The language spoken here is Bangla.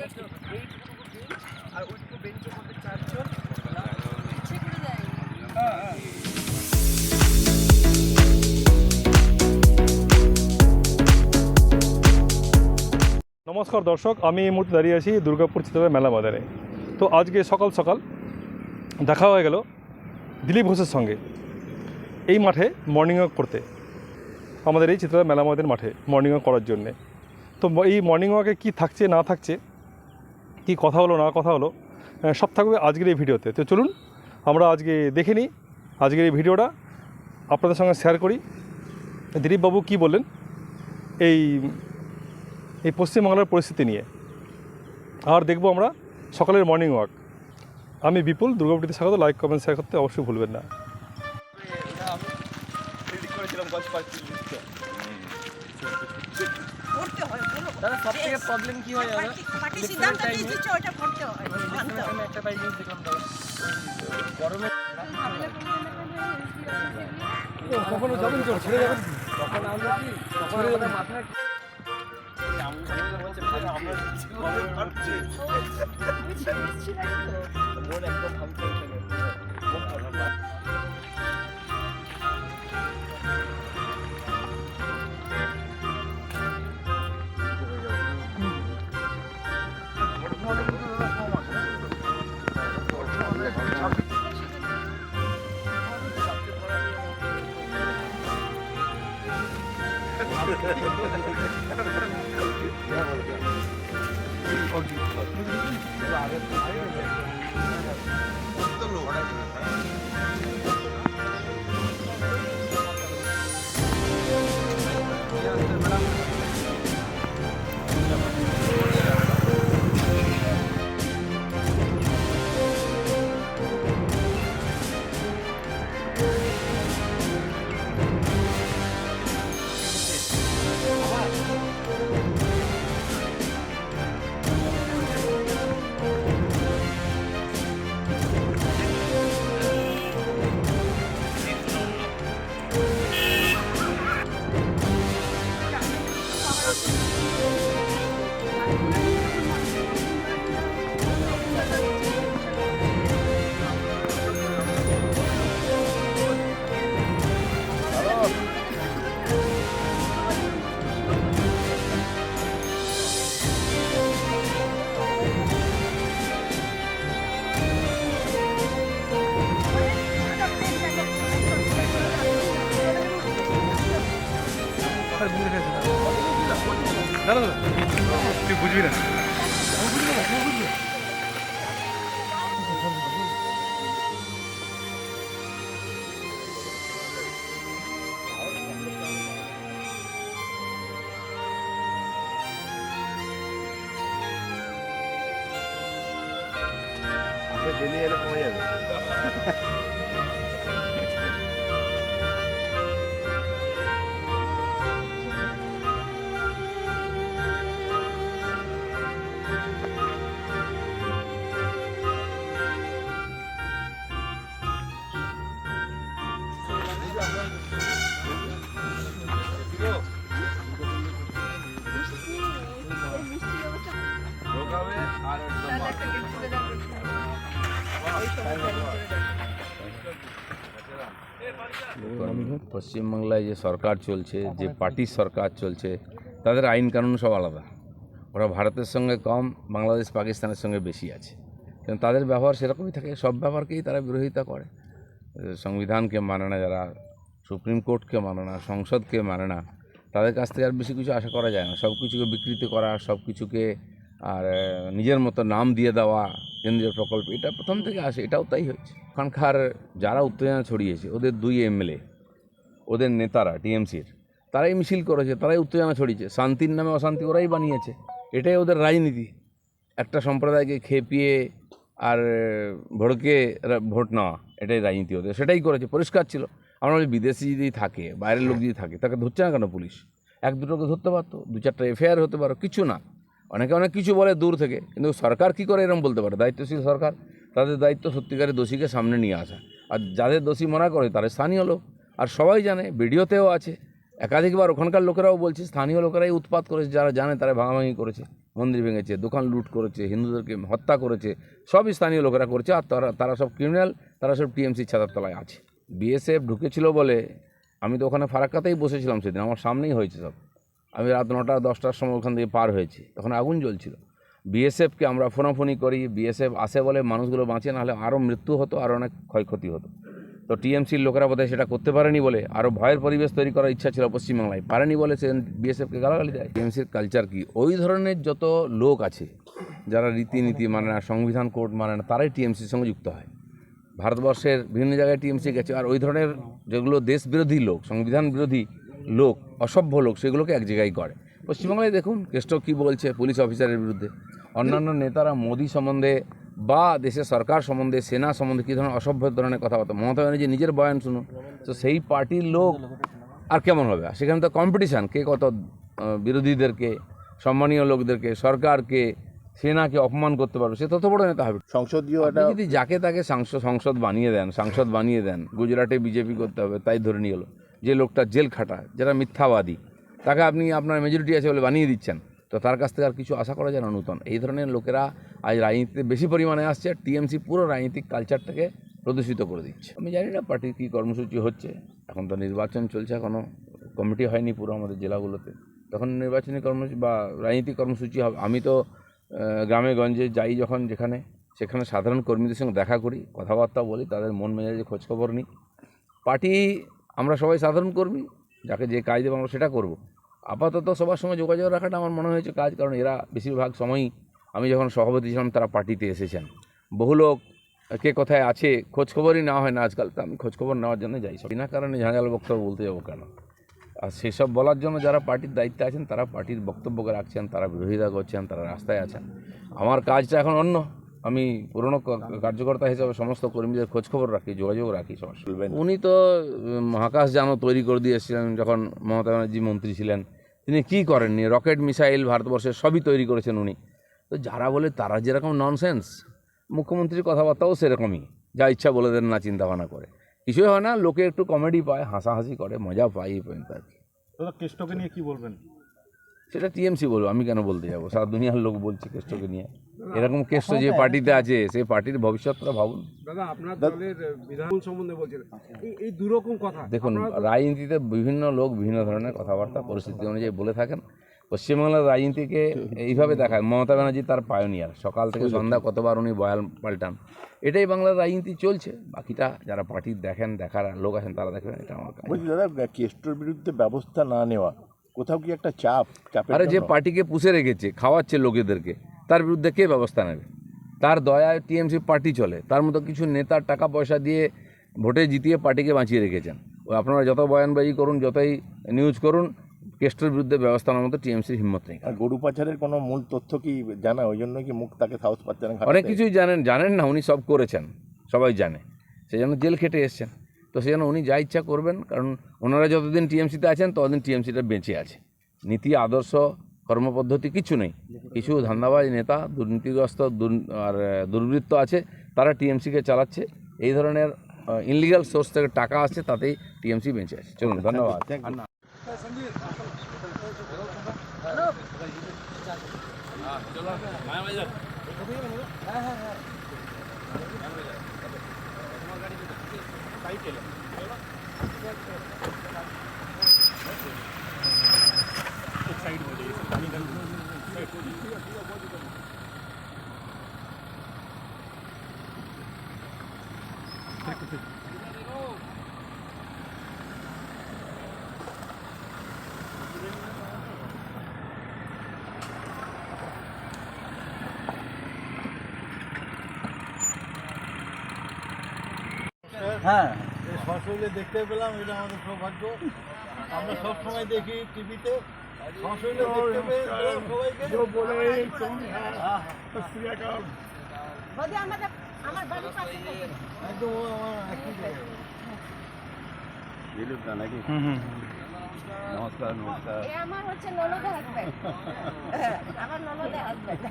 নমস্কার দর্শক, আমি এই মুহূর্তে দাঁড়িয়ে আছি দুর্গাপুর চিত্রকলা মেলা বাজারে। তো আজকে সকাল সকাল দেখা হয়ে গেল দিলীপ ঘোষের সঙ্গে এই মাঠে মর্নিং ওয়াক করতে। আমাদের এই চিত্রকলা মেলা মাঠে মর্নিং ওয়াক করার জন্যে। তো এই মর্নিং ওয়াকে কী থাকছে, না থাকছে কী কথা হলো, না কথা হলো সব থাকবে আজকের এই ভিডিওতে। তো চলুন, আমরা আজকে দেখে নিই আজকের এই ভিডিওটা। আপনাদের সঙ্গে শেয়ার করি। দিলীপবাবু কী বললেন? এই এই পশ্চিমবাংলার পরিস্থিতি নিয়ে। আর দেখব আমরা সকালের মর্নিং ওয়াক আমি বিপুল দুর্গাপুরীতে স্বাগত। লাইক কমেন্ট শেয়ার করতে অবশ্যই ভুলবেন না। দাদা সব থেকে প্রবলেম কি হয় দাদা? পার্টি সিদ্ধান্ত নিয়েছে ওটা করতে হয় আমি একটা তাই জিনিস দেখলাম দাদা। গরমে কখনো যাবেন তো? ছেড়ে যাবেন তখন আমরা কি তখন আমাদের মাথায় আমরা কিছু 나는 মন একদম ভাঙছে এখানে মন খারাপ দাদা পশ্চিমবাংলায় যে সরকার চলছে যে পার্টির সরকার চলছে তাদের আইন কানুন সব আলাদা। ওরা ভারতের সঙ্গে কম বাংলাদেশ পাকিস্তানের সঙ্গে বেশি আছে। কিন্তু তাদের ব্যবহার সেরকমই থাকে সব ব্যবহারকেই তারা বিরোধিতা করে। সংবিধানকে মানে না যারা সুপ্রিম কোর্টকে মানে না সংসদকে মানে না তাদের কাছ থেকে আর বেশি কিছু আশা করা যায় না। সব কিছুকে বিকৃতি করা সব কিছুকে আর নিজের মতো নাম দিয়ে দেওয়া, কেন্দ্রীয় প্রকল্প, এটা প্রথম থেকে আসে, এটাও তাই হচ্ছে ওখানকার যারা উত্তেজনা ছড়িয়েছে, ওদের দুই এমএলএ, ওদের নেতারা, টিএমসির, তারাই মিছিল করেছে, তারাই উত্তেজনা ছড়িয়েছে। শান্তির নামে অশান্তি ওরাই বানিয়েছে। এটাই ওদের রাজনীতি। একটা সম্প্রদায়কে খেপিয়ে আর ভড়কে ভোট নেওয়া, এটাই রাজনীতি ওদের। সেটাই করেছে, পরিষ্কার ছিল। আমরা বিদেশি যদি থাকে, বাইরের লোক যদি থাকে, তাকে ধরছে না কেন পুলিশ? এক দুটোকে ধরতে পারতো, দু চারটা এফআইআর হতে পারো, কিছু না। অনেকে অনেক কিছু বলে দূর থেকে, কিন্তু সরকার কি করে এরকম বলতে পারে? দায়িত্বশীল সরকার, তাদের দায়িত্ব সত্যিকারের দোষীকে সামনে নিয়ে আসা। আর যাদের দোষী মনে করে তারা স্থানীয় লোক। আর সবাই জানে, ভিডিওতেও আছে, একাধিকবার ওখানকার লোকেরাও বলছে, স্থানীয় লোকেরাই উৎপাত করেছে, যারা জানে তারা ভাঙাভাঙি করেছে, মন্দির ভেঙেছে, দোকান লুট করেছে, হিন্দুদেরকে হত্যা করেছে, সবই স্থানীয় লোকেরা করেছে, আর তারা তারা সব ক্রিমিনাল তারা সব টিএমসি ছাতার তলায় আছে। বিএসএফ ঢুকেছিল বলে, আমি তো ওখানে ফারাক্কাতেই বসেছিলাম সেদিন, আমার সামনেই হয়েছে সব। আমি রাত নটা, দশটার সময় ওখান থেকে পার হয়েছি। তখন আগুন জ্বলছিল। বিএসএফকে আমরা ফোনাফোনি করি। বিএসএফ আসে বলে মানুষগুলো বাঁচে নাহলে আরও মৃত্যু হতো, আর অনেক ক্ষয়ক্ষতি হতো। তো টিএমসির লোকেরা বোধহয় সেটা করতে পারেনি বলে আরও ভয়ের পরিবেশ তৈরি করার ইচ্ছা ছিল পশ্চিমবাংলায়। পারেনি বলে সে বিএসএফকে গালাগালি দেয়। টিএমসির কালচার কি? ওই ধরনের যত লোক আছে, যারা রীতিনীতি মানে না, সংবিধান কোর্ট মানে না, তারাই টিএমসির সঙ্গে যুক্ত হয়। ভারতবর্ষের বিভিন্ন জায়গায় টিএমসি গেছে। আর ওই ধরনের যেগুলো দেশ বিরোধী লোক, সংবিধান বিরোধী লোক অসভ্য লোক সেগুলোকে এক জায়গায় করে পশ্চিমবাংলায় দেখুন কেষ্ট কী বলছে পুলিশ অফিসারের বিরুদ্ধে? অন্যান্য নেতারা মোদী সম্বন্ধে বা দেশের সরকার সম্বন্ধে সেনা সম্বন্ধে কী ধরনের অসভ্য ধরনের কথাবার্তা? মমতা ব্যানার্জি নিজের বয়ান শুনুন। তো সেই পার্টির লোক আর কেমন হবে? আর সেখানে তো কম্পিটিশান কে কত বিরোধীদেরকে সম্মানীয় লোকদেরকে সরকারকে সেনাকে অপমান করতে পারবে? সে তত বড় নেতা হবে। সংসদীয় যদি যাকে তাকে সাংসদ সংসদ বানিয়ে দেন সাংসদ বানিয়ে দেন গুজরাটে বিজেপি করতে হবে তাই ধরে নিয়ে এলো। যে লোকটা জেল খাটায় যারা মিথ্যাবাদী, তাকে আপনি আপনার মেজরিটি আছে বলে বানিয়ে দিচ্ছেন, তো তার কাছ থেকে আর কিছু আশা করা যায় না নূতন। এই ধরনের লোকেরা আজ রাজনীতিতে বেশি পরিমাণে আসছে, আর টিএমসি পুরো রাজনৈতিক কালচারটাকে প্রদূষিত করে দিচ্ছে। আমি জানি না পার্টির কী কর্মসূচি হচ্ছে, এখন তো নির্বাচন চলছে এখনও কমিটি হয়নি পুরো আমাদের জেলাগুলোতে। তখন নির্বাচনী কর্মসূচি বা রাজনীতিক কর্মসূচি হবে, আমি তো গ্রামে গঞ্জে যাই যখন যেখানে, সেখানে সাধারণ কর্মীদের সঙ্গে দেখা করি কথাবার্তা বলি, তাদের মন মেজাজে খোঁজখবর নিই। পার্টি আমরা সবাই সাধারণ কর্মী, যাকে যে কাজ দেবো আমরা সেটা করব। আপাতত সবার সঙ্গে যোগাযোগ রাখাটা আমার মনে হয়েছে কাজ, কারণ এরা বেশিরভাগ সময়ই আমি যখন সভাপতি ছিলাম, তারা পার্টিতে এসেছেন। বহু লোক কে কোথায় আছে খোঁজখবরই নেওয়া হয় না আজকাল, তো আমি খোঁজখবর নেওয়ার জন্য যাই। সব বিনা কারণে ঝাঁঝাল বক্তব্য বলতে যাব কেন? আর সেসব বলার জন্য যারা পার্টির দায়িত্বে আছেন, তারা পার্টির বক্তব্যকে রাখছেন, তারা বিরোধিতা করছেন, তারা রাস্তায় আছেন। আমার কাজটা এখন অন্য। আমি পুরনো কার্যকর্তা হিসাবে সমস্ত কর্মীদের খোঁজখবর রাখি যোগাযোগ রাখি সবার উনি তো মহাকাশ যানও তৈরি করে দিয়েছিলেন যখন মমতা ব্যানার্জি মন্ত্রী ছিলেন। তিনি কী করেননি রকেট মিসাইল ভারতবর্ষের সবই তৈরি করেছেন উনি। তো যারা বলে তারা যেরকম ননসেন্স মুখ্যমন্ত্রীর কথাবার্তাও সেরকমই। যা ইচ্ছা বলে দেন না চিন্তা ভাবনা করে। কিছুই হয় না লোকে একটু কমেডি পায় হাসাহাসি করে মজা পায় এই পর্যন্ত আর কি। কেষ্টকে নিয়ে কি বলবেন? সেটা টিএমসি বলব আমি কেন বলতে যাব? সারা দুনিয়ার লোক বলছে কেষ্টকে নিয়ে। এরকম কেষ্ট যে পার্টিতে আছে সেই পার্টির ভবিষ্যৎটা ভাবুন। দাদা আপনার দলের বিধান সম্বন্ধে বলছেন। এই এই দুরকম কথা দেখুন রাজনীতিতে বিভিন্ন লোক বিভিন্ন ধরনের কথাবার্তা পরিস্থিতি অনুযায়ী বলে থাকেন। পশ্চিমবাংলার রাজনীতিকে এইভাবে দেখায় মমতা ব্যানার্জি তার পায়োনিয়ার। সকাল থেকে সন্ধ্যা কতবার উনি বয়াল পাল্টান। এটাই বাংলার রাজনীতি চলছে। বাকিটা যারা পার্টির দেখেন দেখার লোক আছেন তারা দেখবেন এটা আমার বলছি দাদা কেষ্টর বিরুদ্ধে ব্যবস্থা না নেওয়া কোথাও কি একটা চাপ চাপ আরে যে পার্টিকে পুষে রেখেছে খাওয়াচ্ছে লোকেদেরকে তার বিরুদ্ধে কে ব্যবস্থা নেবে? তার দয়ায় টিএমসি পার্টি চলে। তার মতো কিছু নেতার টাকা পয়সা দিয়ে ভোটে জিতিয়ে পার্টিকে বাঁচিয়ে রেখেছেন। ও আপনারা যত বয়ানবাজি করুন যতই নিউজ করুন কেস্টের বিরুদ্ধে ব্যবস্থা নেওয়ার মতো টিএমসির হিম্মত নেই। আর গরু পাচারের কোনো মূল তথ্য কি জানা? ওই জন্য কি মুখ তাকে সাহস পাচ্ছে না অনেক কিছুই জানেন। জানেন না উনি সব করেছেন। সবাই জানে। সেই জন্য জেল খেটে এসছেন। তো সেই জন্য উনি যা ইচ্ছা করবেন কারণ ওনারা যতদিন টিএমসিতে আছেন ততদিন টিএমসিটা বেঁচে আছে। নীতি আদর্শ কর্মপদ্ধতি কিছু নেই। কিছু ধান্দাবাজ নেতা দুর্নীতিগ্রস্ত দুর- আর দুর্বৃত্ত আছে তারা টিএমসিকে চালাচ্ছে। এই ধরনের ইনলিগাল সোর্স থেকে টাকা আসছে তাতেই টিএমসি বেঁচে আছে। চলুন ধন্যবাদ। Thank you. হ্যাঁ। এই সশরীরে দেখতে পেলাম এটা আমাদের সৌভাগ্য। আমরা সব সময় দেখি টিভিতে। সশরীরে দেখতে পেয়ে সবাইকে। হ্যাঁ, আমাদের আমার বাড়ির পাশে। একদম ও আমার একই জায়গায়। এ আমার হচ্ছে ননদের হাজবেন্ড আমার ননদের হাজবেন্ড